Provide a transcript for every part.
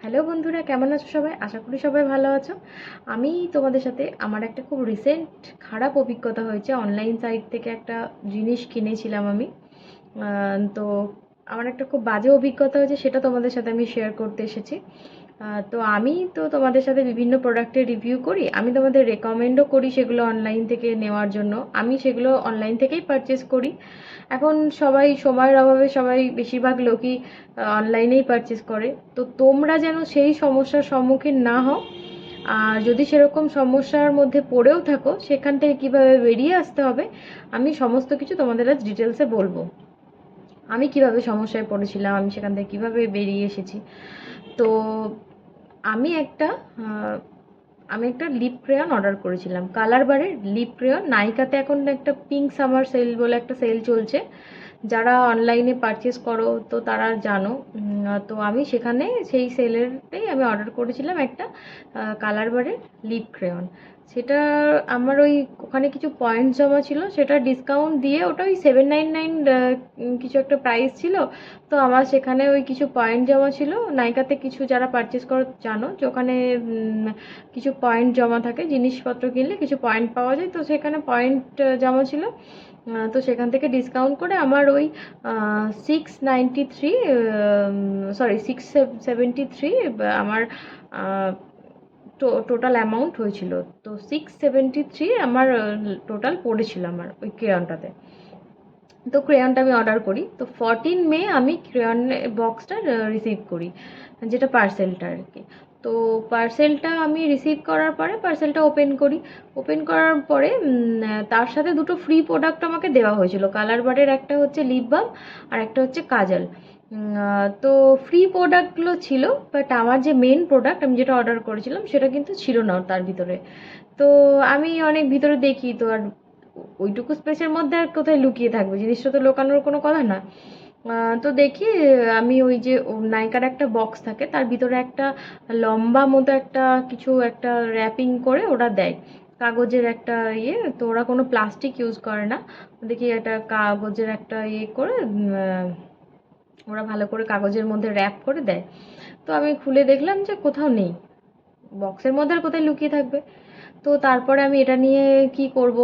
Hello বন্ধুরা, কেমন আছো সবাই? আশা করি সবাই ভালো আছো। আমি তোমাদের সাথে আমার একটা খুব রিসেন্ট খারাপ অভিজ্ঞতা হয়েছে। অনলাইন সাইট থেকে একটা জিনিস কিনেছিলাম আমি। তো আমার একটা খুব বাজে অভিজ্ঞতা হয়েছে, সেটা তোমাদের সাথে আমি শেয়ার করতে এসেছি। তো আমি তো তোমাদের সাথে বিভিন্ন প্রোডাক্টের রিভিউ করি। আমি তোমাদের রেকমেন্ডও করি সেগুলো অনলাইন থেকে নেওয়ার জন্য। আমি সেগুলো অনলাইন থেকেই পারচেস করি। এখন সবাই, সময়ের অভাবে সবাই বেশিরভাগ লোকই অনলাইনেই পারচেস করে। তো তোমরা যেন সেই সমস্যার সম্মুখীন না হও। আর যদি সেরকম সমস্যার মধ্যে পড়েও থাকো, সেখান থেকে কীভাবে বেরিয়ে আসতে হবে, আমি সমস্ত কিছু তোমাদের আজ ডিটেলসে বলব। আমি কীভাবে সমস্যায় পড়েছিলাম, আমি সেখান থেকে কীভাবে বেরিয়ে এসেছি। তো আমি একটা আমি একটা লিপ ক্রেয়ন অর্ডার করেছিলাম। কালার বারের লিপ ক্রেয়ন নাইকাতে এখন একটা পিঙ্ক সামার সেল বলে একটা সেল চলছে। যারা অনলাইনে পারচেস করো, তো তারা জানো। তো আমি সেখানে সেই সেলেরটাই আমি অর্ডার করেছিলাম একটা কালার বারের লিপ ক্রেয়ন সেটা আমার ওই ওখানে কিছু পয়েন্ট জমা ছিল, সেটা ডিসকাউন্ট দিয়ে ওটা ওই সেভেন নাইন নাইন কিছু একটা প্রাইস ছিল। তো আমার সেখানে ওই কিছু পয়েন্ট জমা ছিল। নাইকাতে কিছু যারা পারচেস করো, জানো যে ওখানে কিছু পয়েন্ট জমা থাকে, জিনিসপত্র কিনলে কিছু পয়েন্ট পাওয়া যায়। তো সেখানে পয়েন্ট জমা ছিল। তো সেখান থেকে ডিসকাউন্ট করে আমার ওই six ninety three sorry six seventy three আমার টোটাল অ্যামাউন্ট হয়েছিল। তো সিক্স সেভেন্টি থ্রি আমার টোটাল পড়েছিল আমার ওই ক্রেয়নটাতে তো ক্রেয়নটা আমি অর্ডার করি। তো ফরটিন মে আমি ক্রেয়ন বক্সটা রিসিভ করি, যেটা পার্সেলটা আর কি। তো পার্সেলটা আমি রিসিভ করার পরে পার্সেলটা ওপেন করি। ওপেন করার পরে তার সাথে দুটো ফ্রি প্রোডাক্ট আমাকে দেওয়া হয়েছিল। কালার বারের একটা হচ্ছে লিপ বাম আর একটা হচ্ছে কাজল। তো ফ্রি প্রোডাক্টগুলো ছিল বাট আমার যে মেন প্রোডাক্ট আমি যেটা অর্ডার করেছিলাম সেটা কিন্তু ছিল না তার ভিতরে। তো আমি অনেক ভিতরে দেখি, তো আর ওইটুকু স্পেসের মধ্যে আর কোথায় লুকিয়ে থাকবে? জিনিসটা তো লুকানোর কোনো কথা না। তো দেখি, আমি ওই যে নায়িকার একটা বক্স থাকে, তার ভিতরে একটা লম্বা মতো একটা কিছু একটা র্যাপিং করে ওরা দেয়। কাগজের একটা ইয়ে তো ওরা কোনো প্লাস্টিক ইউজ করে না। দেখি একটা কাগজের একটা ইয়ে করে ওরা ভালো করে কাগজের মধ্যে র্যাপ করে দেয়। তো আমি খুলে দেখলাম যে কোথাও নেই। বক্সের মধ্যে আর কোথায় লুকিয়ে থাকবে? তো তারপরে আমি এটা নিয়ে কি করব?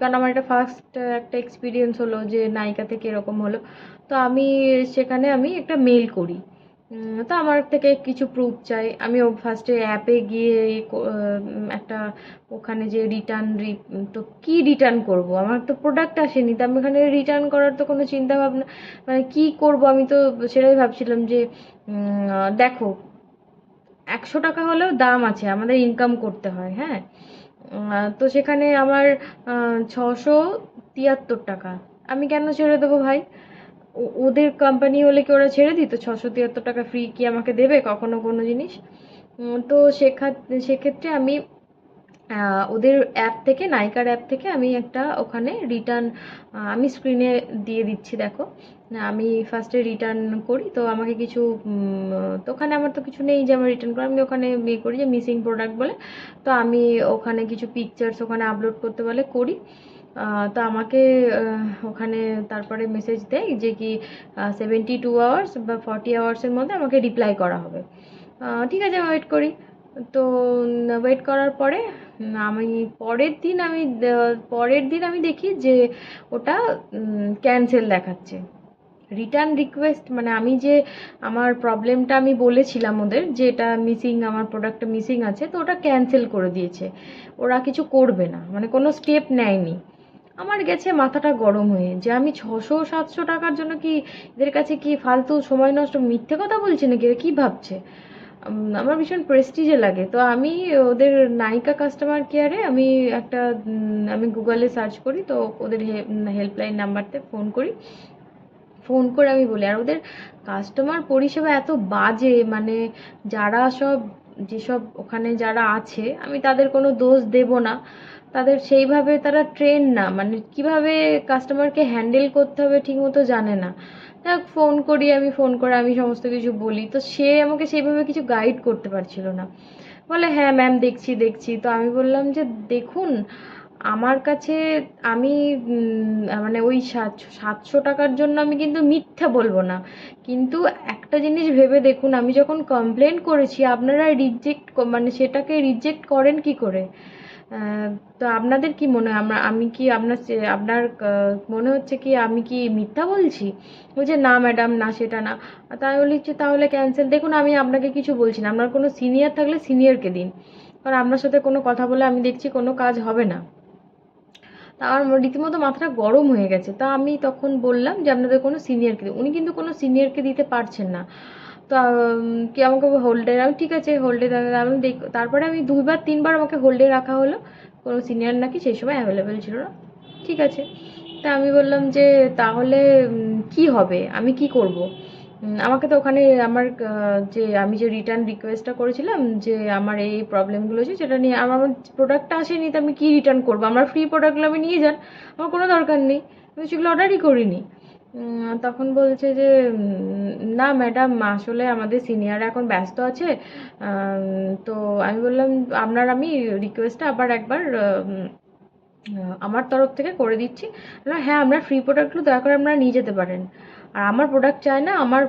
কারণ আমার এটা ফার্স্ট একটা এক্সপিরিয়েন্স হলো যে নায়িকা থেকে এরকম হলো। তো আমি সেখানে আমি একটা মেল করি। তো আমার থেকে কিছু প্রুফ চাই। আমি ও ফার্স্টে অ্যাপে গিয়ে একটা ওখানে যে রিটার্ন তো কি রিটার্ন করব? আমার তো প্রোডাক্ট আসেনি। তো আমি ওখানে রিটার্ন করার তো কোনো চিন্তা ভাবনা মানে কি করব? আমি তো সেটাই ভাবছিলাম যে দেখো, একশো টাকা হলেও দাম আছে। আমাদের ইনকাম করতে হয় হ্যাঁ? তো সেখানে আমার ছশো তিয়াত্তর টাকা। আমি কেন ছেড়ে দেবো ভাই? ওদের কোম্পানি হলে কি ওরা ছেড়ে দিত? ছশো তিয়াত্তর টাকা ফ্রি কি আমাকে দেবে কখনো কোনো জিনিস? তো সেক্ষেত্রে আমি ওদের অ্যাপ থেকে নাইকার অ্যাপ থেকে আমি একটা ওখানে রিটার্ন আমি স্ক্রিনে দিয়ে দিচ্ছি, দেখো। আমি ফার্স্টে রিটার্ন করি, তো আমাকে কিছু তো ওখানে আমার তো কিছু নেই যে আমার রিটার্ন করা আমি ওখানে ইয়ে করি যে মিসিং প্রোডাক্ট বলে। তো আমি ওখানে কিছু পিকচার্স ওখানে আপলোড করতে বলে, করি। তো আমাকে ওখানে তারপরে মেসেজ দেয় যে কি সেভেন্টি টু আওয়ার্স বা ফর্টি আওয়ার্সের মধ্যে আমাকে রিপ্লাই করা হবে। ঠিক আছে ওয়েট করি। তো ওয়েট করার পরে আমি পরের দিন আমি পরের দিন আমি দেখি যে ওটা ক্যান্সেল দেখাচ্ছে। রিটার্ন রিকোয়েস্ট মানে আমি যে আমার প্রবলেমটা আমি বলেছিলাম ওদের, যে এটা মিসিং আমার প্রোডাক্টটা মিসিং আছে, তো ওটা ক্যান্সেল করে দিয়েছে। ওরা কিছু করবে না মানে কোনো স্টেপ নেয়নি। আমার গেছে, মাথাটা গরম হয়ে, যে আমি ছশো, সাতশো টাকার জন্য কি, এদের কাছে কি ফালতু সময় নষ্ট, মিথ্যে কথা বলছে নাকি? এরা কী ভাবছে? আমার ভীষণ প্রেস্টিজে লাগে। তো আমি ওদের নায়িকা কাস্টমার কেয়ারে আমি একটা আমি গুগলে সার্চ করি, তো ওদের হেল্পলাইন নাম্বারতে ফোন করি। ফোন করে আমি বলি, আর ওদের কাস্টমার পরিষেবা এত বাজে মানে যারা সব, যেসব ওখানে যারা আছে, আমি তাদের কোনো দোষ দেব না। তাদের সেইভাবে তারা ট্রেন না। মানে কীভাবে কাস্টমারকে হ্যান্ডেল করতে হবে ঠিকমতো জানে না। যাক ফোন করি আমি ফোন করে আমি সমস্ত কিছু বলি। তো সে আমাকে সেইভাবে কিছু গাইড করতে পারছিল না। বলে হ্যাঁ ম্যাম দেখছি দেখছি। তো আমি বললাম যে, দেখুন, আমার কাছে আমি মানে ওই সাতশো সাতশো টাকার জন্য আমি কিন্তু মিথ্যা বলব না। কিন্তু একটা জিনিস ভেবে দেখুন, আমি যখন কমপ্লেন করেছি, আপনারা রিজেক্ট মানে সেটাকে রিজেক্ট করেন কি করে? তো আপনাদের কি মনে হয়? আমরা, আমি কি আপনার আপনার মনে হচ্ছে কি আমি কি মিথ্যা বলছি? বলছে না ম্যাডাম, না, সেটা না। তাই বলি যে, তাহলে ক্যান্সেল দেখুন, আমি আপনাকে কিছু বলছি না। আপনার কোনো সিনিয়র থাকলে সিনিয়রকে দিন। কারণ আপনার সাথে কোনো কথা বলে আমি দেখছি কোনো কাজ হবে না। তা আমার রীতিমতো মাথাটা গরম হয়ে গেছে। তা আমি তখন বললাম যে, আপনাদের কোনো সিনিয়রকে উনি কিন্তু কোনো সিনিয়রকে দিতে পারছেন না। তো কি আমাকে হোল্ডে আমি ঠিক আছে হোল্ডে আমি দেখ, তারপরে আমি দুইবার, তিনবার আমাকে হোল্ডে রাখা হলো। কোনো সিনিয়র নাকি সেই সময় অ্যাভেলেবেল ছিল না। ঠিক আছে। তা আমি বললাম যে, তাহলে কি হবে? আমি কি করব? আমাকে তো ওখানে আমার যে, আমি যে রিটার্ন রিকোয়েস্টটা করেছিলাম যে, আমার এই প্রবলেমগুলো আছে সেটা নিয়ে আমার প্রোডাক্টটা আসেনি, তো আমি কি রিটার্ন করব? আমার ফ্রি প্রোডাক্টগুলো আমি নিয়ে যান। আমার কোনো দরকার নেই। আমি সেগুলো অর্ডারই করিনি। তখন বলছে যে না ম্যাডাম, আসলে আমাদের সিনিয়র এখন ব্যস্ত আছে। তো আমি বললাম, আপনার আমি রিকোয়েস্টটা আবার একবার আমার তরফ থেকে করে দিচ্ছি। হ্যাঁ আপনার ফ্রি প্রোডাক্টগুলো দয়া করে আপনারা নিয়ে যেতে পারেন। আর আমার প্রোডাক্ট চাই না, আমার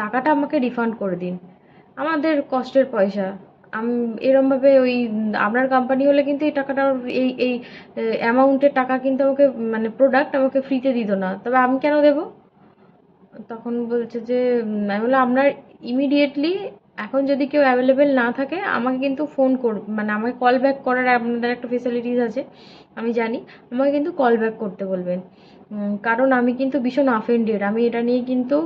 টাকাটা আমাকে রিফান্ড করে দিন। আমাদের কষ্টের পয়সা। এরমভাবে ওই, আপনার কোম্পানি হলে কিন্তু এই টাকাটা, এই এই অ্যামাউন্টের টাকা কিন্তু আমাকে মানে প্রোডাক্ট আমাকে ফ্রিতে দিত না। তবে আমি কেন দেবো? তখন বলছে যে, আমি বললাম, আপনার ইমিডিয়েটলি এখন যদি কেউ অ্যাভেলেবেল না থাকে, আমাকে কিন্তু ফোন কর মানে আমাকে কল ব্যাক করার আপনাদের একটা ফেসিলিটিস আছে, আমি জানি, আমাকে কিন্তু কল ব্যাক করতে বলবেন। কারণ আমি কিন্তু ভীষণ অফেন্ডেড আমি এটা নিয়ে কিন্তু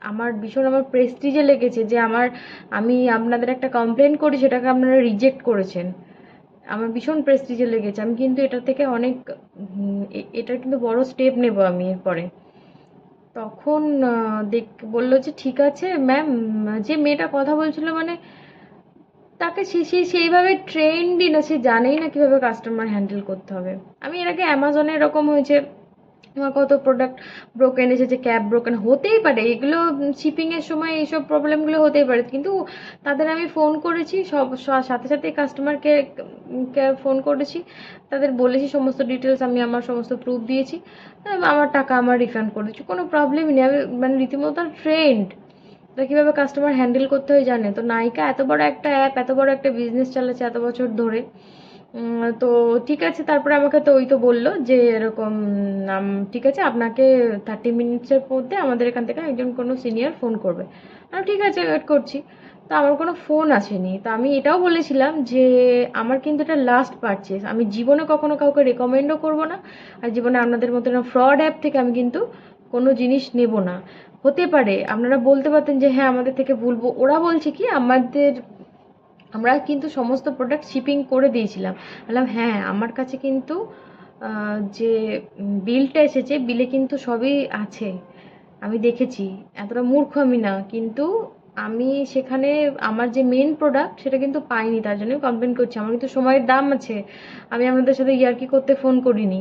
আমার ভীষণ আমার প্রেস্টিজে লেগেছে যে আমার আমি আপনাদের একটা কমপ্লেন করি সেটাকে আপনারা রিজেক্ট করেছেন। আমার ভীষণ প্রেস্টিজে লেগেছে। আমি কিন্তু এটা থেকে অনেক উম, এ- এটা কিন্তু বড় স্টেপ নেব আমি এরপরে। তখন দেখ বলল যে ঠিক আছে ম্যাম যে মেয়েটা কথা বলছিল মানে তাকে সে সে সেইভাবে ট্রেন্ডই না সে জানেই না কীভাবে কাস্টমার হ্যান্ডেল করতে হবে। আমি এর আগে অ্যামাজনে এরকম হয়েছে। আমার কত প্রোডাক্ট ব্রোকেন এসেছে ক্যাব ব্রোকেন হতেই পারে। এগুলো শিপিংয়ের সময় এইসব প্রবলেমগুলো হতেই পারে। কিন্তু তাদের আমি ফোন করেছি সব সাথে সাথে কাস্টমারকে ফোন করেছি। তাদের বলেছি সমস্ত ডিটেলস আমি আমার সমস্ত প্রুফ দিয়েছি। আহ, আমার টাকা আমার রিফান্ড করে দিচ্ছি কোনো প্রবলেমই নেই। আমি মানে রীতিমতো ট্রেন্ড তো কীভাবে কাস্টমার হ্যান্ডেল করতে হয় জানে? তো নাইকা এত বড় একটা অ্যাপ এত বড় একটা বিজনেস চালাচ্ছে এত বছর ধরে। তো ঠিক আছে, তারপরে আমাকে তো ওই তো বলল যে এরকম নাম ঠিক আছে, আপনাকে থার্টি মিনিটসের মধ্যে আমাদের এখান থেকে একজন কোনো সিনিয়র ফোন করবে। আমি ঠিক আছে ওয়েট করছি। তো আমার কোনো ফোন আসেনি। তো আমি এটাও বলেছিলাম যে আমার কিন্তু এটা লাস্ট পারচেস আমি জীবনে কখনো কাউকে রেকমেন্ডও করব না। আর জীবনে আপনাদের মতো ফ্রড অ্যাপ থেকে আমি কিন্তু কোনো জিনিস নেব না। হতে পারে, আপনারা বলতে পারতেন যে হ্যাঁ আমাদের থেকে ভুলবো। ওরা বলছে কি, আমাদের আমরা কিন্তু সমস্ত প্রোডাক্ট শিপিং করে দিয়েছিলাম। বললাম হ্যাঁ আমার কাছে কিন্তু যে বিলটা এসেছে বিলে কিন্তু সবই আছে। আমি দেখেছি। এতটা মূর্খ আমি না। কিন্তু আমি সেখানে আমার যে মেন প্রোডাক্ট সেটা কিন্তু পাইনি। তার জন্য কমপ্লেন করছি। আমার কিন্তু সময়ের দাম আছে। আমি আপনাদের সাথে ইয়ার্কি করতে ফোন করিনি।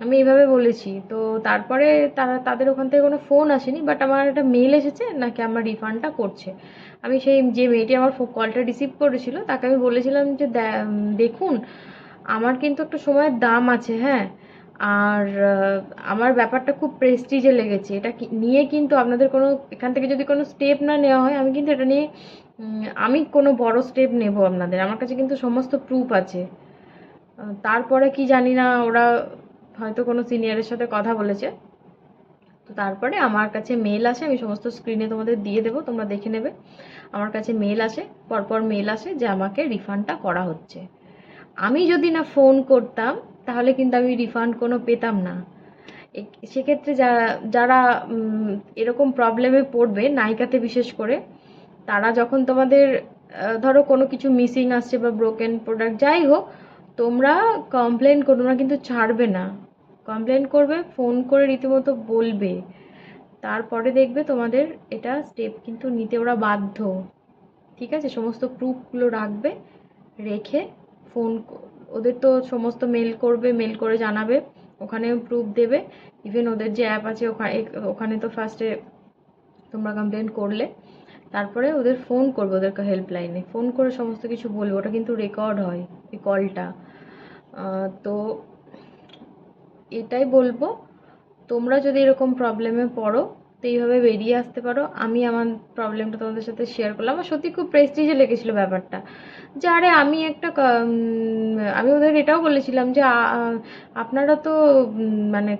আমি এইভাবে বলেছি। তো তারপরে তারা, তাদের ওখান থেকে কোনো ফোন আসেনি বাট আমার একটা মেল এসেছে, নাকি আমার রিফান্ডটা করছে। আমি সেই যে মেয়েটি আমার কলটা রিসিভ করেছিল, তাকে আমি বলেছিলাম যে দেখুন, আমার কিন্তু একটা সময়ের দাম আছে হ্যাঁ? আর আমার ব্যাপারটা খুব প্রেস্টিজে লেগেছে। এটা নিয়ে কিন্তু আপনাদের কোনো, এখান থেকে যদি কোনো স্টেপ না নেওয়া হয়, আমি কিন্তু এটা নিয়ে আমি কোনো বড় স্টেপ নেব আপনাদের। আমার কাছে কিন্তু সমস্ত প্রুফ আছে। তারপরে কি জানি না, ওরা হয়তো কোনো সিনিয়রের সাথে কথা বলেছে। তো তারপরে আমার কাছে মেল আসে, আমি সমস্ত স্ক্রিনে তোমাদের দিয়ে দেবো, তোমরা দেখে নেবে। আমার কাছে মেল আসে, পরপর মেল আসে যে আমাকে রিফান্ডটা করা হচ্ছে। আমি যদি না ফোন করতাম, তাহলে কিন্তু আমি রিফান্ড কোনো পেতাম না। সেক্ষেত্রে যারা যারা এরকম প্রবলেমে পড়বে, নায়িকাতে বিশেষ করে, তারা যখন তোমাদের ধরো কোনো কিছু মিসিং আসছে বা ব্রোকেন প্রোডাক্ট যাই হোক, তোমরা কমপ্লেন করো না কিন্তু ছাড়বে না। কমপ্লেন করবে ফোন করে রীতিমতো বলবে। তারপরে দেখবে তোমাদের এটা স্টেপ কিন্তু নিতে ওরা বাধ্য। ঠিক আছে? সমস্ত প্রুফগুলো রাখবে, রেখে ফোন ওদের তো সমস্ত মেল করবে মেল করে জানাবে ওখানে প্রুফ দেবে। ইভেন ওদের যে অ্যাপ আছে ওখানে ওখানে তো ফার্স্টে তোমরা কমপ্লেন করলে। তারপরে ওদের ফোন করবে ওদেরকে হেল্পলাইনে ফোন করে সমস্ত কিছু বলবে। ওটা কিন্তু রেকর্ড হয়, এই কলটা তো এটাই বলব। তোমরা যদি এরকম প্রবলেমে পড়ো, তো এইভাবে বেরিয়ে আসতে পারো। আমি আমার প্রবলেমটা তোমাদের সাথে শেয়ার করলাম। আমার সত্যি খুব প্রেস্টিজে লেগেছিলো ব্যাপারটা। যে আরে আমি একটা আমি ওদের এটাও বলেছিলাম যে আপনারা তো মানে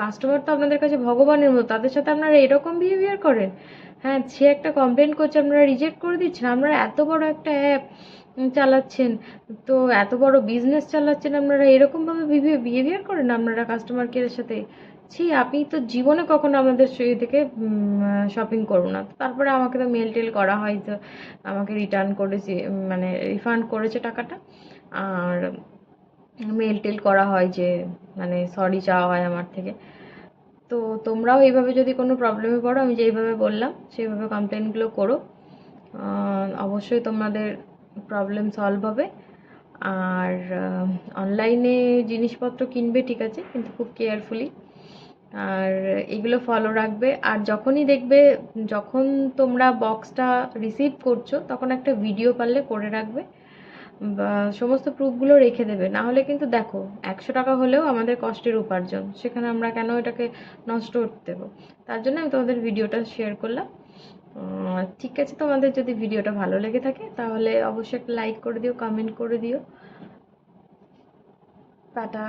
কাস্টমার তো আপনাদের কাছে ভগবানের মতো। তাদের সাথে আপনারা এরকম বিহেভিয়ার করেন? হ্যাঁ সে একটা কমপ্লেন করছে, আপনারা রিজেক্ট করে দিচ্ছেন। আপনারা এত বড় একটা অ্যাপ চালাচ্ছেন। তো এত বড় বিজনেস চালাচ্ছেন আপনারা, এরকমভাবে বিহেভিয়ার করেন আপনারা কাস্টমার কেয়ারের সাথে? ছি, আপনি তো জীবনে কখনো আমাদের ইয়ে থেকে শপিং করব না। তারপরে আমাকে তো মেল টেল করা হয় তো আমাকে রিটার্ন করেছে মানে রিফান্ড করেছে টাকাটা। আর মেল টেল করা হয় যে মানে সরি চাওয়া হয় আমার থেকে। তো তোমরাও এইভাবে যদি কোনো প্রবলেমে পড়ো, আমি যেইভাবে বললাম, সেইভাবে কমপ্লেনগুলো করো। অবশ্যই তোমাদের প্রবলেম সলভ হবে। আর অনলাইনে জিনিসপত্র কিনবে ঠিক আছে, কিন্তু খুব কেয়ারফুলি আর, এগুলো ফলো রাখবে। আর যখনই দেখবে, যখন তোমরা বক্সটা রিসিভ করছ, তখন একটা ভিডিও পারলে করে রাখবে। সমস্ত প্রুফগুলো রেখে দেবে। না হলে কিন্তু দেখো, একশো টাকা হলেও আমাদের কষ্টের উপার্জন। সেখানে আমরা কেন এটাকে নষ্ট করতে দেবো? তার জন্য আমি তোমাদের ভিডিওটা শেয়ার করলাম। ঠিক আছে, তোমাদের যদি ভিডিওটা ভালো লেগে থাকে, তাহলে অবশ্যই একটা লাইক করে দিও কমেন্ট করে দিও। টাটা।